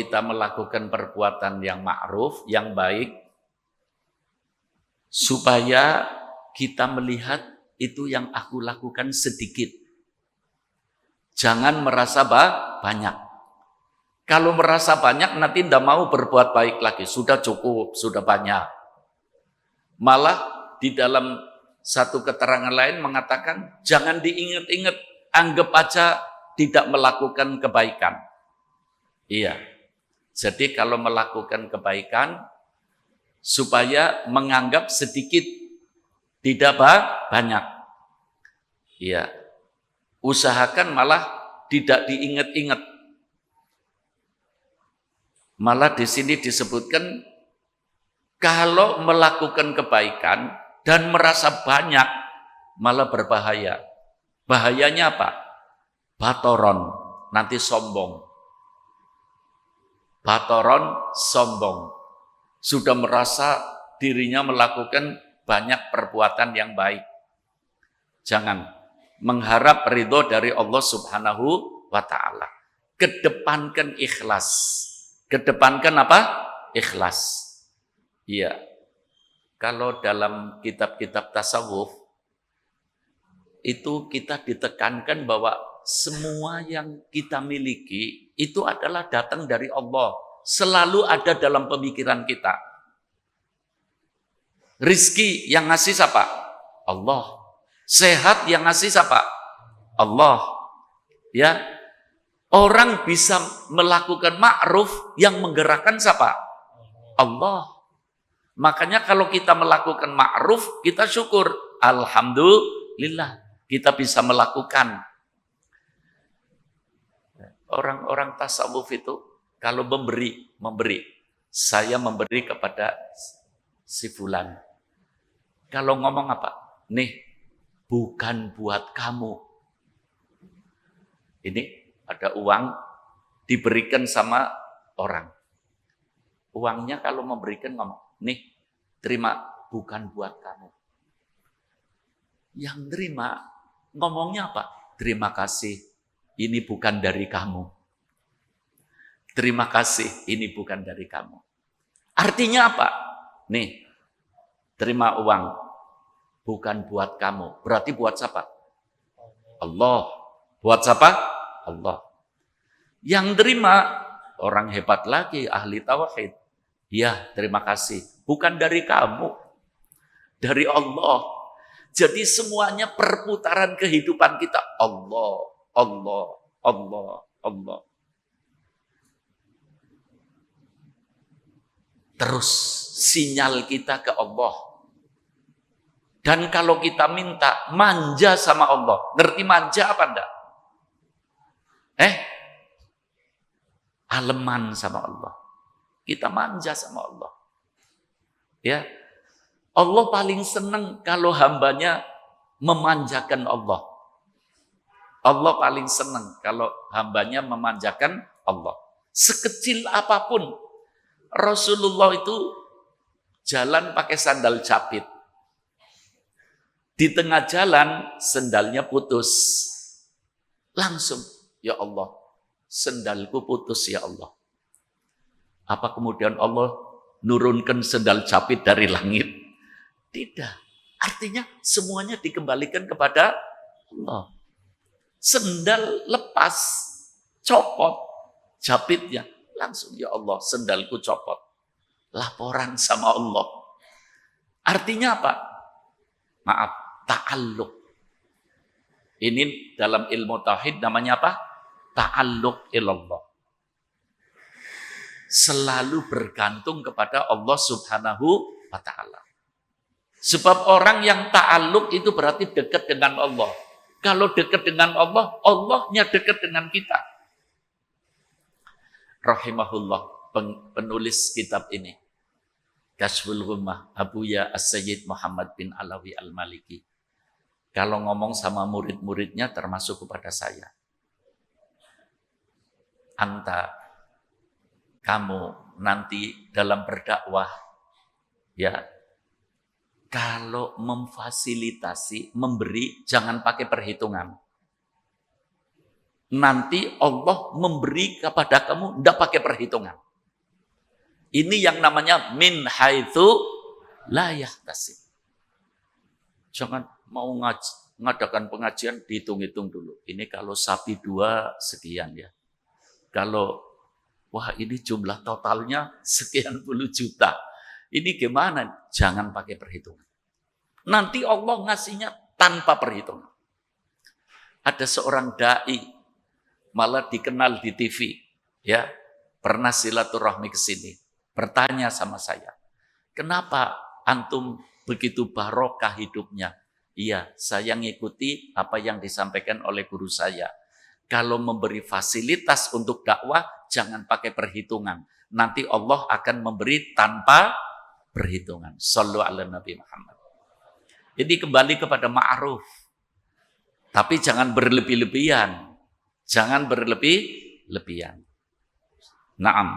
kita melakukan perbuatan yang ma'ruf, yang baik, supaya kita melihat itu yang aku lakukan sedikit. Jangan merasa banyak. Kalau merasa banyak nanti tidak mau berbuat baik lagi. Sudah cukup, sudah banyak. Malah di dalam satu keterangan lain mengatakan jangan diingat-ingat, anggap aja tidak melakukan kebaikan. Iya. Jadi kalau melakukan kebaikan supaya menganggap sedikit tidak banyak. Iya. Usahakan malah tidak diingat-ingat. Malah di sini disebutkan kalau melakukan kebaikan dan merasa banyak malah berbahaya. Bahayanya apa? Batoron, nanti sombong. Batoron sombong. Sudah merasa dirinya melakukan banyak perbuatan yang baik. Jangan mengharap ridho dari Allah Subhanahu wa taala. Kedepankan ikhlas. Kedepankan apa? Ikhlas. Iya. Kalau dalam kitab-kitab tasawuf itu kita ditekankan bahwa semua yang kita miliki itu adalah datang dari Allah. Selalu ada dalam pemikiran kita. Rizki yang ngasih siapa? Allah. Sehat yang ngasih siapa? Allah. Ya, Orang bisa melakukan ma'ruf yang menggerakkan siapa? Allah. Makanya kalau kita melakukan ma'ruf, kita syukur. Alhamdulillah, kita bisa melakukan. Orang-orang tasawuf itu kalau memberi, memberi. Saya memberi kepada si fulan. Kalau ngomong apa? Nih, bukan buat kamu. Ini ada uang diberikan sama orang. Uangnya kalau memberikan ngomong, nih terima bukan buat kamu. Yang terima ngomongnya apa? Terima kasih, ini bukan dari kamu. Terima kasih, ini bukan dari kamu. Artinya apa? Nih, terima uang, bukan buat kamu. Berarti buat siapa? Allah. Buat siapa? Allah. Yang terima orang hebat lagi, ahli tauhid. Ya, terima kasih. Bukan dari kamu, dari Allah. Jadi semuanya perputaran kehidupan kita Allah, Allah, Allah, Allah. Terus sinyal kita ke Allah. Dan kalau kita minta manja sama Allah, ngerti manja apa enggak? Eh, aleman sama Allah. Kita manja sama Allah. Ya, Allah paling senang kalau hambanya memanjakan Allah. Allah paling senang kalau hambanya memanjakan Allah. Sekecil apa pun, Rasulullah itu jalan pakai sandal capit. Di tengah jalan, sendalnya putus. Langsung Ya Allah, sendalku putus ya Allah. Apa kemudian Allah nurunkan sendal capit dari langit? Tidak. Artinya semuanya dikembalikan kepada Allah. Sendal lepas, copot, capitnya. Langsung ya Allah, sendalku copot. Laporan sama Allah. Artinya apa? Maaf, ta'alluq. Ini dalam ilmu tauhid namanya apa? ta'alluq ilallah. Selalu bergantung kepada Allah Subhanahu wa taala. Sebab orang yang ta'alluq itu berarti dekat dengan Allah. Kalau dekat dengan Allah, Allahnya dekat dengan kita. Rahimahullah, penulis kitab ini. Kasful Ghummah, Abuya As-Sayyid Muhammad bin Alawi Al-Maliki. Kalau ngomong sama murid-muridnya termasuk kepada saya anta kamu nanti dalam berdakwah ya kalau memfasilitasi memberi jangan pakai perhitungan nanti Allah memberi kepada kamu tidak pakai perhitungan. Ini yang namanya min haitsu la yahtasib. Jangan mau ngadakan pengajian dihitung-hitung dulu. Ini kalau sapi dua sekian ya. Kalau wah ini jumlah totalnya sekian puluh juta. Ini gimana? Jangan pakai perhitungan. Nanti Allah ngasihnya tanpa perhitungan. Ada seorang dai malah dikenal di TV, ya pernah silaturahmi ke sini, bertanya sama saya, kenapa antum begitu barokah hidupnya? Iya, saya ngikuti apa yang disampaikan oleh guru saya. Kalau memberi fasilitas untuk dakwah, jangan pakai perhitungan. Nanti Allah akan memberi tanpa perhitungan. Sallu ala Nabi Muhammad. Jadi kembali kepada ma'ruf. Tapi jangan berlebih-lebihan. Jangan berlebih-lebihan. Naam.